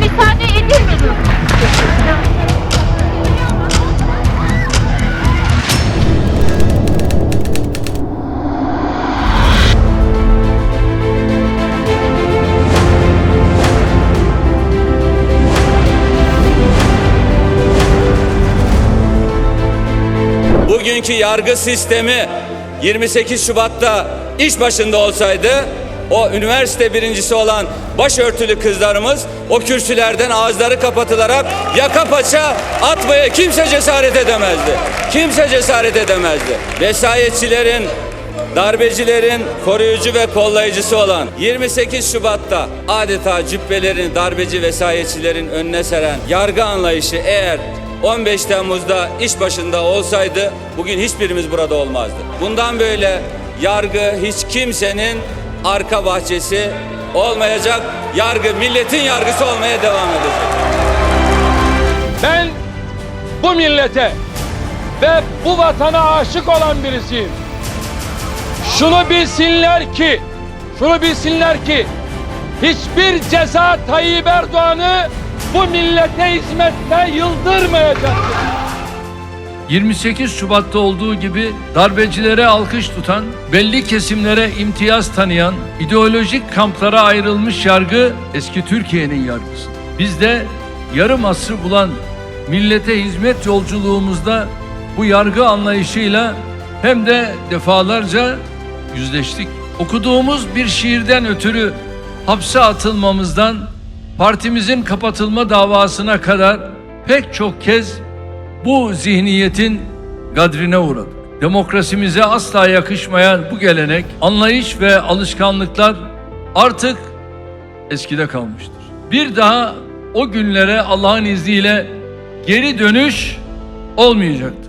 müsaade edilmedi. Bugünkü yargı sistemi 28 Şubat'ta iş başında olsaydı o üniversite birincisi olan başörtülü kızlarımız o kürsülerden ağızları kapatılarak yaka paça atmaya kimse cesaret edemezdi. Kimse cesaret edemezdi. Vesayetçilerin Darbecilerin koruyucu ve kollayıcısı olan 28 Şubat'ta adeta cübbelerini darbeci vesayetçilerin önüne seren yargı anlayışı eğer 15 Temmuz'da iş başında olsaydı bugün hiçbirimiz burada olmazdı. Bundan böyle yargı hiç kimsenin arka bahçesi olmayacak. Yargı milletin yargısı olmaya devam edecek. Ben bu millete ve bu vatana aşık olan birisiyim. Şunu bilsinler ki, şunu bilsinler ki hiçbir ceza Tayyip Erdoğan'ı bu millete hizmette yıldırmayacaktır. 28 Şubat'ta olduğu gibi darbecilere alkış tutan, belli kesimlere imtiyaz tanıyan, ideolojik kamplara ayrılmış yargı eski Türkiye'nin yargısı. Biz de yarım asrı bulan millete hizmet yolculuğumuzda bu yargı anlayışıyla hem de defalarca yüzleştik. Okuduğumuz bir şiirden ötürü hapse atılmamızdan partimizin kapatılma davasına kadar pek çok kez bu zihniyetin gadrine uğradık. Demokrasimize asla yakışmayan bu gelenek, anlayış ve alışkanlıklar artık eskide kalmıştır. Bir daha o günlere Allah'ın izniyle geri dönüş olmayacaktır.